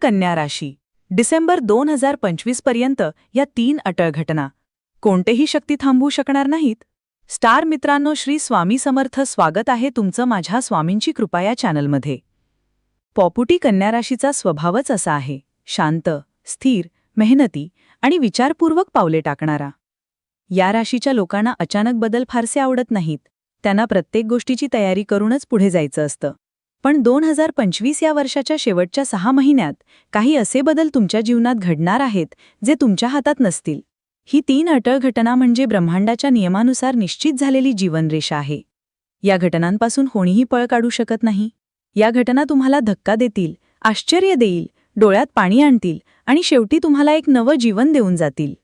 कन्या राशी. डिसेंबर दोन हजार पंचवीसपर्यंत या तीन अटळ घटना. कोणतेही शक्ती थांबवू शकणार नाहीत. स्टार मित्रांनो श्री स्वामी समर्थ स्वागत आहे तुमचं माझ्या स्वामींची कृपा या चॅनलमध्ये. पॉपुटी कन्या राशीचा स्वभावच असा आहे. शांत स्थिर मेहनती आणि विचारपूर्वक पावले टाकणारा. या राशीच्या लोकांना अचानक बदल फारसे आवडत नाहीत. त्यांना प्रत्येक गोष्टीची तयारी करूनच पुढे जायचं असतं. पण दोन हजार पंचवीस या वर्षाच्या शेवटच्या सहा महिन्यात काही असे बदल तुमच्या जीवनात घडणार आहेत जे तुमच्या हातात नसतील. ही तीन अटळ घटना म्हणजे ब्रह्मांडाच्या नियमानुसार निश्चित झालेली जीवनरेषा आहे. या घटनांपासून कोणीही पळ काढू शकत नाही. या घटना तुम्हाला धक्का देतील आश्चर्य देईल डोळ्यात पाणी आणतील आणि शेवटी तुम्हाला एक नवं जीवन देऊन जातील.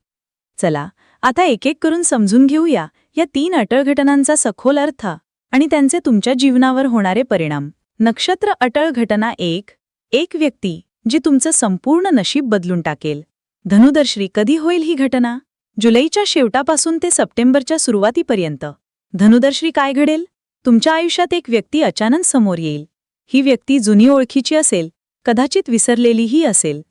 चला आता एक एक करून समजून घेऊया या तीन अटळ घटनांचा सखोल अर्थ आणि त्यांचे तुमच्या जीवनावर होणारे परिणाम. नक्षत्र अटळ घटना एक एक व्यक्ती जी तुमचं संपूर्ण नशीब बदलून टाकेल. धनुदर्श्री कधी होईल ही घटना? जुलैच्या शेवटापासून ते सप्टेंबरच्या सुरुवातीपर्यंत. धनुदर्श्री काय घडेल? तुमच्या आयुष्यात एक व्यक्ती अचानक समोर येईल. ही व्यक्ती जुनी ओळखीची असेल कदाचित विसरलेलीही असेल.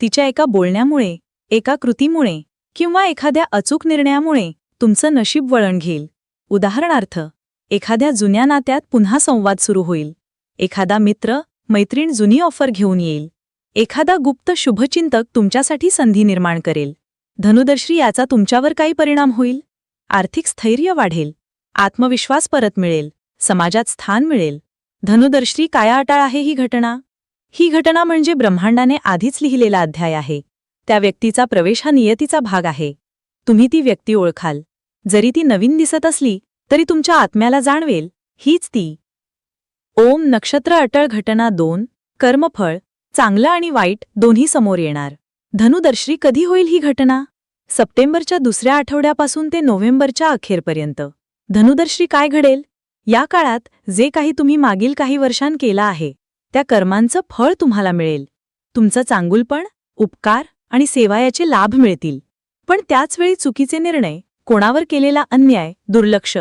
तिच्या एका बोलण्यामुळे एका कृतीमुळे किंवा एखाद्या अचूक निर्णयामुळे तुमचं नशीब वळण घेईल. उदाहरणार्थ एखाद्या जुन्या नात्यात पुन्हा संवाद सुरू होईल. एखादा मित्र मैत्रीण जुनी ऑफर घेऊन येईल. एखादा गुप्त शुभचिंतक तुमच्यासाठी संधी निर्माण करेल. धनुदर्श्री याचा तुमच्यावर काही परिणाम होईल. आर्थिक स्थैर्य वाढेल. आत्मविश्वास परत मिळेल. समाजात स्थान मिळेल. धनुदर्श्री काया अटाळ आहे ही घटना. ही घटना म्हणजे ब्रह्मांडाने आधीच लिहिलेला अध्याय आहे. त्या व्यक्तीचा प्रवेश हा नियतीचा भाग आहे. तुम्ही ती व्यक्ती ओळखाल. जरी ती नवीन दिसत असली तरी तुमच्या आत्म्याला जाणवेल. हीच ती. ओम नक्षत्र अटळ घटना दोन कर्मफळ चांगलं आणि वाईट दोन्ही समोर येणार. धनुदर्श्री कधी होईल ही घटना? सप्टेंबरच्या दुसऱ्या आठवड्यापासून ते नोव्हेंबरच्या अखेरपर्यंत. धनुदर्श्री काय घडेल? या काळात जे काही तुम्ही मागील काही वर्षांत केला आहे त्या कर्मांचं फळ तुम्हाला मिळेल. तुमचं चांगुलपण उपकार आणि सेवा याचे लाभ मिळतील. पण त्याचवेळी चुकीचे निर्णय कोणावर केलेला अन्याय दुर्लक्ष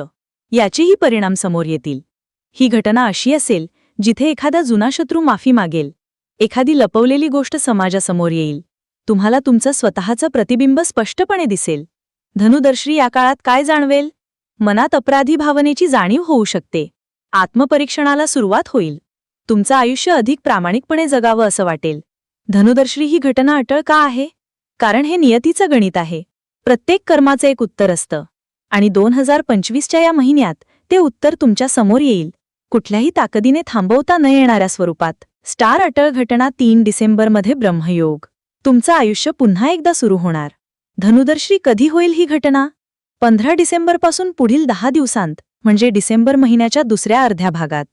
याचेही परिणाम समोर येतील. ही घटना अशी असेल जिथे एखादा जुना शत्रू माफी मागेल. एखादी लपवलेली गोष्ट समाजासमोर येईल. तुम्हाला तुमचं स्वतःचं प्रतिबिंब स्पष्टपणे दिसेल. धनुदर्श्री या काळात काय जाणवेल? मनात अपराधी भावनेची जाणीव होऊ शकते. आत्मपरीक्षणाला सुरुवात होईल. तुमचं आयुष्य अधिक प्रामाणिकपणे जगावं असं वाटेल. धनुदर्श्री ही घटना अटळ का आहे? कारण हे नियतीचं गणित आहे. प्रत्येक कर्माचं एक उत्तर असतं. आणि दोन हजार पंचवीसच्या या महिन्यात ते उत्तर तुमच्यासमोर येईल. कुठल्याही ताकदीने थांबवता न येणाऱ्या स्वरूपात. स्टार अटळ घटना तीन डिसेंबरमध्ये ब्रह्मयोग. तुमचं आयुष्य पुन्हा एकदा सुरू होणार. धनुदर्श्री कधी होईल ही घटना? पंधरा डिसेंबरपासून पुढील दहा दिवसांत म्हणजे डिसेंबर महिन्याच्या दुसऱ्या अर्ध्या भागात.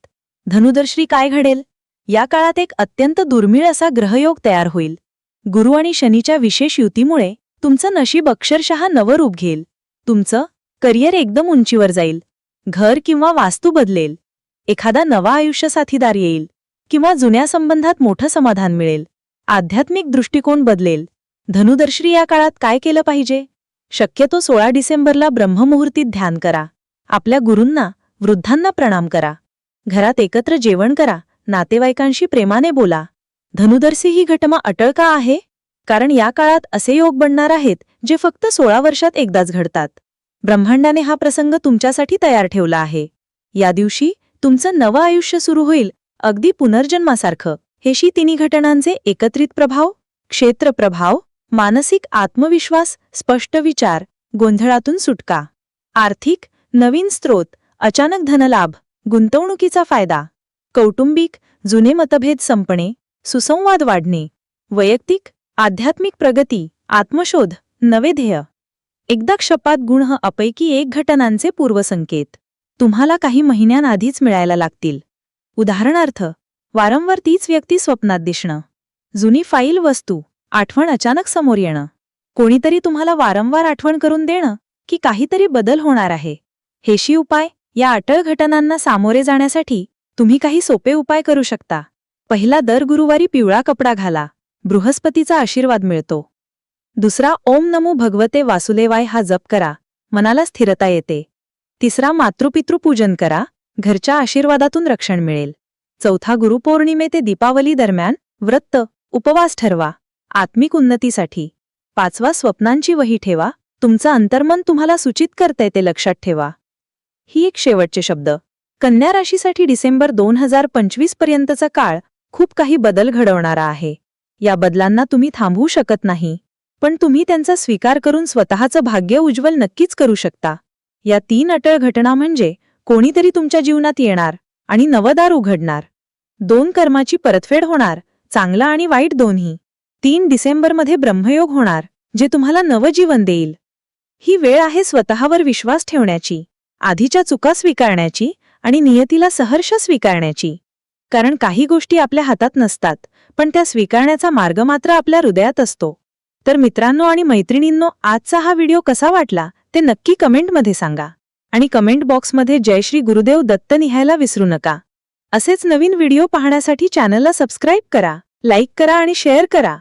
धनुदर्श्री काय घडेल? या काळात एक अत्यंत दुर्मिळ असा ग्रहयोग तयार होईल. गुरु आणि शनीच्या विशेष युतीमुळे तुमचं नशीब अक्षरशः नवं रूप घेईल. तुमचं करिअर एकदम उंचीवर जाईल. घर किंवा वास्तू बदलेल. एखादा नवा आयुष्य साथीदार येईल किंवा जुन्या संबंधात मोठं समाधान मिळेल आध्यात्मिक दृष्टिकोन बदलेल धनुदर्श्री या काळात काय केलं पाहिजे? शक्यतो सोळा डिसेंबरला ब्रह्ममुहूर्तीत ध्यान करा. आपल्या गुरूंना वृद्धांना प्रणाम करा. घरात एकत्र जेवण करा. नातेवाईकांशी प्रेमाने बोला. धनुदर्शी ही घटना अटळ का आहे? कारण या काळात असे योग बनणार आहेत जे फक्त सोळा वर्षात एकदाच घडतात. ब्रह्मांडाने हा प्रसंग तुमच्यासाठी तयार ठेवला आहे. या दिवशी तुमचं नवं आयुष्य सुरू होईल अगदी पुनर्जन्मासारखं. हेशी तिन्ही घटनांचे एकत्रित प्रभाव क्षेत्र प्रभाव मानसिक आत्मविश्वास स्पष्ट विचार गोंधळातून सुटका. आर्थिक नवीन स्रोत अचानक धनलाभ गुंतवणुकीचा फायदा. कौटुंबिक जुने मतभेद संपणे सुसंवाद वाढणे. वैयक्तिक आध्यात्मिक प्रगती आत्मशोध नवे ध्येय. एकदा क्षपात गुण अपैकी एक घटनांचे पूर्वसंकेत. तुम्हाला काही महिन्यांआधीच मिळायला लागतील. उदाहरणार्थ वारंवार तीच व्यक्ती स्वप्नात दिसणं. जुनी फाईल वस्तू आठवण अचानक समोर येणं. कोणीतरी तुम्हाला वारंवार आठवण करून देणं की काहीतरी बदल होणार आहे. हेशी उपाय या अटळ घटनांना सामोरे जाण्यासाठी तुम्ही काही सोपे उपाय करू शकता. पहिला दर गुरुवारी पिवळा कपडा घाला. बृहस्पतीचा आशीर्वाद मिळतो. दुसरा ओम नमो भगवते वासुदेवाय हा जप करा. मनाला स्थिरता येते. तिसरा मातृपितृ पूजन करा. घरच्या आशीर्वादातून रक्षण मिळेल. चौथा गुरुपौर्णिमे ते दीपावली दरम्यान व्रत उपवास ठरवा. आत्मिक उन्नतीसाठी. पाचवा स्वप्नांची वही ठेवा. तुमचं अंतर्मन तुम्हाला सूचित करतंय ते लक्षात ठेवा. ही एक शेवटचे शब्द. कन्या राशीसाठी डिसेंबर दोन हजार पंचवीस पर्यंतचा काळ खूप काही बदल घडवणारा आहे. या बदलांना तुम्ही थांबवू शकत नाही. पण तुम्ही त्यांचा स्वीकार करून स्वतःचं भाग्य उज्ज्वल नक्कीच करू शकता. या तीन अटळ घटना म्हणजे कोणीतरी तुमच्या जीवनात येणार आणि नवदार उघडणार. दोन कर्माची परतफेड होणार चांगला आणि वाईट दोन्ही. तीन डिसेंबरमध्ये ब्रह्मयोग होणार जे तुम्हाला नवजीवन देईल. ही वेळ आहे स्वतःवर विश्वास ठेवण्याची आधीच्या चुका स्वीकारण्याची आणि नियतीला सहर्ष स्वीकारण्याची. कारण काही गोष्टी आपल्या हातात नसतात पण त्या स्वीकारण्याचा मार्ग मात्र आपल्या हृदयात असतो. तर मित्रांनो आणि मैत्रिणींनो आजचा हा व्हिडिओ कसा वाटला? ते नक्की कमेंटमध्ये सांगा. आणि कमेंट बॉक्समध्ये जयश्री गुरुदेव दत्त लिहायला विसरू नका. असेच नवीन व्हिडिओ पाहण्यासाठी चॅनलला सबस्क्राईब करा लाईक करा आणि शेअर करा.